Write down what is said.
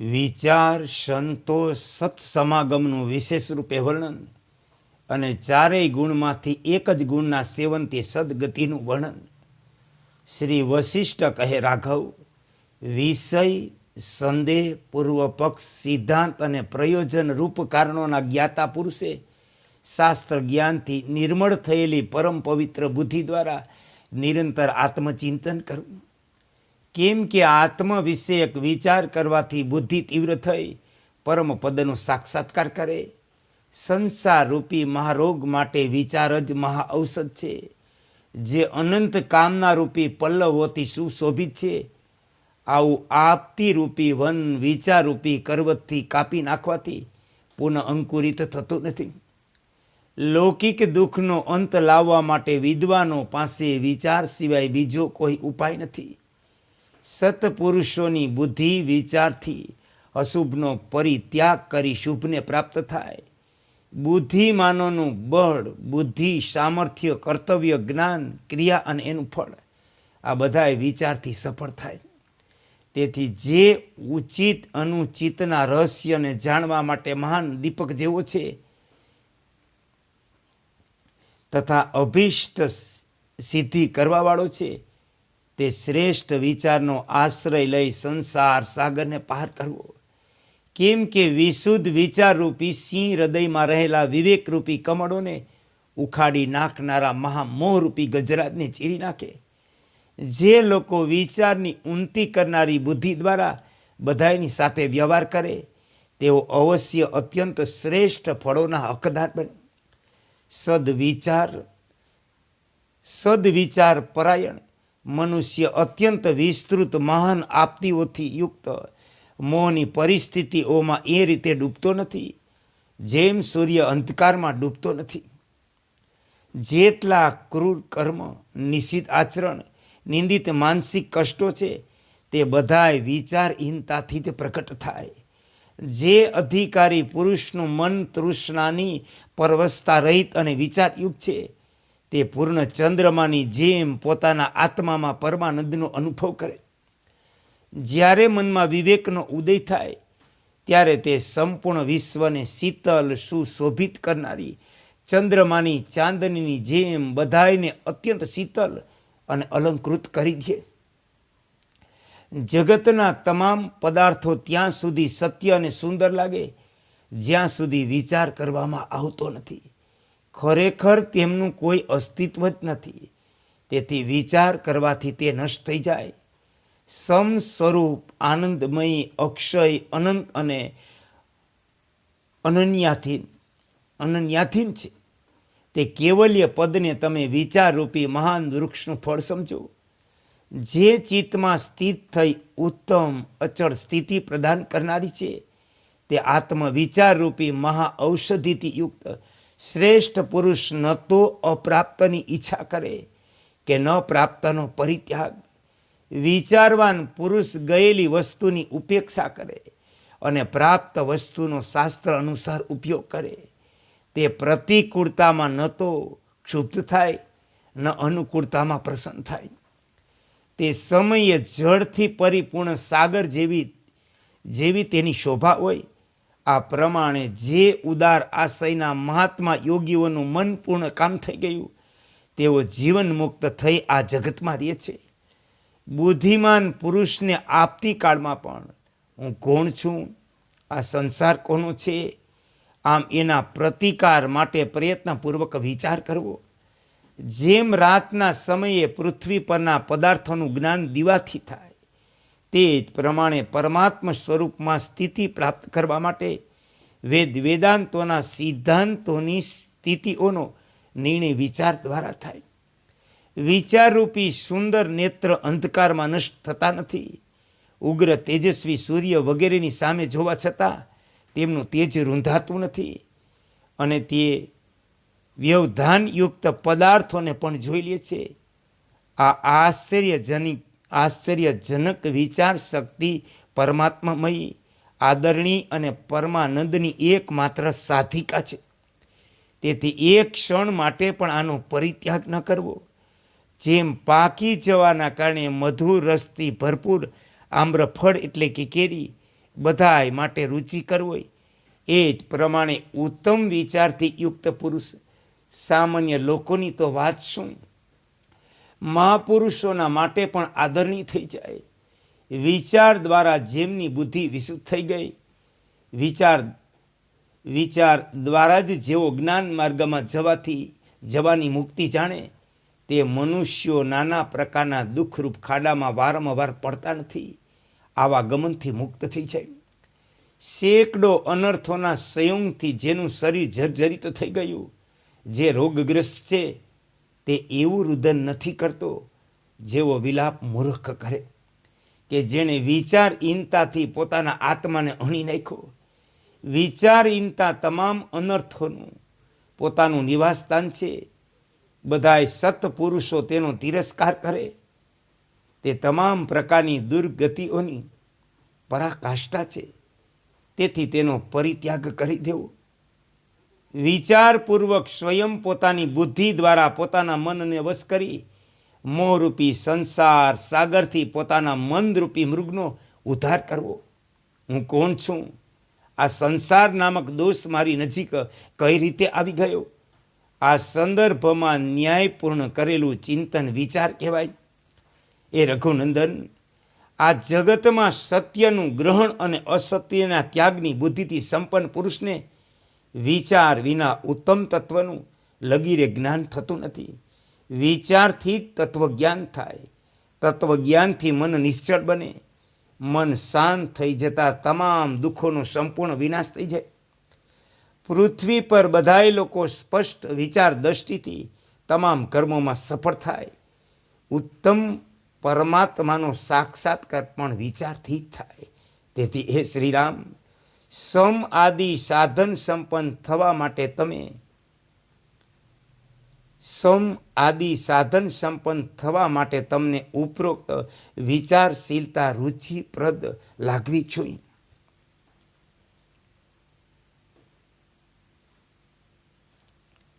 વિચાર, સંતોષ, સત્સમાગમનું વિશેષ રૂપે વર્ણન અને ચારેય ગુણમાંથી એક જ ગુણના સેવનથી સદગતિનું વર્ણન. શ્રી વશિષ્ઠ કહે, રાઘવ, વિષય, સંદેહ પૂર્વ પક્ષ સિદ્ધાંત અને પ્રયોજન રૂપ કારણોના જ્ઞાતા પુરુષે શાસ્ત્ર જ્ઞાનથી નિર્મળ થયેલી પરમ પવિત્ર બુદ્ધિ દ્વારા નિરંતર આત્મચિંતન કરવું. કેમ કે આત્મ વિષયક વિચાર કરવાથી બુદ્ધિ તીવ્ર થઈ, પરમ પદનો સાક્ષાત્કાર કરે. સંસાર રૂપી મહારોગ માટે વિચાર જ મહા ઔષધ છે. જે અનંત કામના રૂપી પલ્લવોથી સુશોભિત છે. આવું આપતી રૂપી વન વિચારરૂપી કરવતથી કાપી નાખવાથી પુનઃ અંકુરિત થતું નથી. લૌકિક દુઃખનો અંત લાવવા માટે વિદ્વાનો પાસે વિચાર સિવાય બીજો કોઈ ઉપાય નથી. સત્પુરુષોની બુદ્ધિ વિચારથી અશુભનો પરિત્યાગ કરી શુભને પ્રાપ્ત થાય. બુદ્ધિમાનોનું બળ, બુદ્ધિ, સામર્થ્ય, કર્તવ્ય, જ્ઞાન, ક્રિયા અને એનું ફળ આ બધાય વિચારથી સફળ થાય. તેથી જે ઉચિત અનુચિતના રહસ્યને જાણવા માટે મહાન દીપક જેવો છે, તથા અભિષ્ટ સિદ્ધિ કરવાવાળો છે તે શ્રેષ્ઠ વિચારનો આશ્રય લઈ સંસાર સાગરને પાર કરવો. કેમ કે વિશુદ્ધ વિચારરૂપી સિંહ હૃદયમાં રહેલા વિવેકરૂપી કમળોને ઉખાડી નાખનારા મહામોહરૂપી ગજરાજને ચીરી નાખે. જે લોકો વિચારની ઉન્નતિ કરનારી બુદ્ધિ દ્વારા બધાની સાથે વ્યવહાર કરે, તેઓ અવશ્ય અત્યંત શ્રેષ્ઠ ફળોના હકદાર બને. સદવિચાર સદવિચાર પરાયણ મનુષ્ય અત્યંત વિસ્તૃત, મહાન આપતીઓથી યુક્ત મોહની પરિસ્થિતિઓમાં એ રીતે ડૂબતો નથી. જેમ સૂર્ય અંધકારમાં ડૂબતો નથી. જેટલા ક્રૂર કર્મ, નિશ્ચિત આચરણ, નિંદિત માનસિક કષ્ટો છે, તે બધાય વિચારહીનતાથી જ પ્રકટ થાય. જે અધિકારી પુરુષનું મન તૃષ્ણાની પરવસતા રહિત અને વિચારયુક્ત છે તે પૂર્ણ ચંદ્રમાની જેમ પોતાના આત્મામાં પરમાનંદનો અનુભવ કરે. જ્યારે મનમાં વિવેકનો ઉદય થાય, ત્યારે તે સંપૂર્ણ વિશ્વને શીતલ સુશોભિત કરનારી ચંદ્રમાની ચાંદનીની જેમ બધાયને અત્યંત શીતલ અને અલંકૃત કરી દે. જગતના તમામ પદાર્થો ત્યાં સુધી સત્ય અને સુંદર લાગે, જ્યાં સુધી વિચાર કરવામાં આવતો નથી. ખરેખર તેમનું કોઈ અસ્તિત્વ જ નથી. તેથી વિચાર કરવાથી તે નષ્ટ થઈ જાય. સમ સ્વરૂપ આનંદમય, અક્ષય, અનંત અને અનન્યાથીન. અનન્યાથીન છે. તે કેવલ્ય પદને તમે વિચારરૂપી મહાન વૃક્ષનું ફળ સમજો. જે ચિત્તમાં સ્થિત થઈ ઉત્તમ, અચળ સ્થિતિ પ્રદાન કરનારી છે, તે આત્મવિચારરૂપી મહા ઔષધિથી યુક્ત શ્રેષ્ઠ પુરુષ ન તો અપ્રાપ્તની ઈચ્છા કરે કે ન પ્રાપ્તનો પરિત્યાગ. વિચારવાન પુરુષ ગયેલી વસ્તુની ઉપેક્ષા કરે અને પ્રાપ્ત વસ્તુનો શાસ્ત્ર અનુસાર ઉપયોગ કરે. તે પ્રતિકૂળતામાં ન તો ક્ષુબ્ધ થાય, ન અનુકૂળતામાં પ્રસન્ન થાય. તે સમયે જળથી પરિપૂર્ણ સાગર જેવી જેવી તેની શોભા હોય આ પ્રમાણે જે ઉદાર આશયના મહાત્મા યોગીઓનું મન પૂર્ણ કામ થઈ ગયું, તેઓ જીવન મુક્ત થઈ આ જગતમાં રહે છે. બુદ્ધિમાન પુરુષને આપતી કાળમાં પણ હું કોણ છું. આ સંસાર કોનો છે? આમ એના પ્રતિકાર માટે પ્રયત્નપૂર્વક વિચાર કરવો. જેમ રાતના સમયે પૃથ્વી પરના પદાર્થોનું જ્ઞાન દીવાથી થાય તે જ પ્રમાણે પરમાત્મા સ્વરૂપમાં સ્થિતિ પ્રાપ્ત કરવા માટે વેદ વેદાંતોના સિદ્ધાંતોની સ્થિતિઓનો નિર્ણય વિચાર દ્વારા થાય. વિચારરૂપી સુંદર નેત્ર અંધકારમાં નષ્ટ થતા નથી. ઉગ્ર તેજસ્વી સૂર્ય વગેરેની સામે જોવા છતાં તેમનું તેજ રૂંધાતું નથી અને તે વ્યવધાનયુક્ત પદાર્થોને પણ જોઈ લે છે. આ આશ્ચર્યજનક આશ્ચર્યજનક વિચાર શક્તિ પરમાત્મામયી આદરણી અને પરમાનંદની એકમાત્ર સાધિકા છે. તેથી એક ક્ષણ માટે પણ આનો પરિત્યાગ ન કરવો. જેમ પાકી જવાના કારણે મધુર રસથી ભરપૂર આમ્રફળ એટલે કે કેરી બધાય માટે રુચિકર હોય. એ જ પ્રમાણે ઉત્તમ વિચારથી યુક્ત પુરુષ સામાન્ય લોકોની તો વાત શું? મહાપુરુષોના માટે પણ આદરણીય થઈ જાય. વિચાર દ્વારા જેમની બુદ્ધિ વિશુદ્ધ થઈ ગઈ, વિચાર વિચાર દ્વારા જ જેઓ જ્ઞાન માર્ગમાં જવાથી, જવાની મુક્તિ જાણે, તે મનુષ્યો નાના પ્રકારના દુઃખરૂપ ખાડામાં વારંવાર પડતા નથી, આવા ગમનથી મુક્ત થઈ જાય. સેંકડો અનર્થોના સંયોગથી જેનું શરીર જર્જરિત થઈ ગયું, જે રોગગ્રસ્ત છે તે એવું રુદન નથી કરતો જેવો વિલાપ મૂર્ખ કરે. કે જેણે વિચારહીનતાથી પોતાના આત્માને અણી નાખ્યો. વિચારહીનતા તમામ અનર્થોનું પોતાનું નિવાસસ્થાન છે. બધાય સત્પુરુષો તેનો તિરસ્કાર કરે. તે તમામ પ્રકારની દુર્ગતિઓની પરાકાષ્ઠા છે. તેથી તેનો પરિત્યાગ કરી દેવો. વિચારપૂર્વક સ્વયં પોતાની બુદ્ધિ દ્વારા પોતાના મનને વશ કરી મોહરૂપી સંસાર સાગરથી પોતાના મનરૂપી મૃગનો ઉદ્ધાર કરવો. હું કોણ છું? આ સંસાર નામક દોષ મારી નજીક કઈ રીતે આવી ગયો? આ સંદર્ભમાં ન્યાયપૂર્ણ કરેલું ચિંતન વિચાર કહેવાય. એ રઘુનંદન, આ જગતમાં સત્યનું ગ્રહણ અને અસત્યના ત્યાગની બુદ્ધિથી સંપન્ન પુરુષને વિચાર વિના ઉત્તમ તત્વનું લગીરે જ્ઞાન થતું નથી. વિચારથી જ તત્વજ્ઞાન થાય. તત્વજ્ઞાનથી મન નિશ્ચળ બને. મન શાંત થઈ જતાં તમામ દુઃખોનો સંપૂર્ણ વિનાશ થઈ જાય. પૃથ્વી પર બધાય લોકો સ્પષ્ટ વિચાર દ્રષ્ટિથી તમામ કર્મોમાં સફળ થાય. ઉત્તમ પરમાત્માનો સાક્ષાત્કાર પણ વિચારથી જ થાય. તેથી હે શ્રીરામ સમ આદિ સાધન સંપન્ન થવા માટે તમે સમ આદિ સાધન સંપન્ન થવા માટે તમને ઉપરોક્ત વિચારશીલતા, રુચિપ્રદ લાગવી જોઈએ.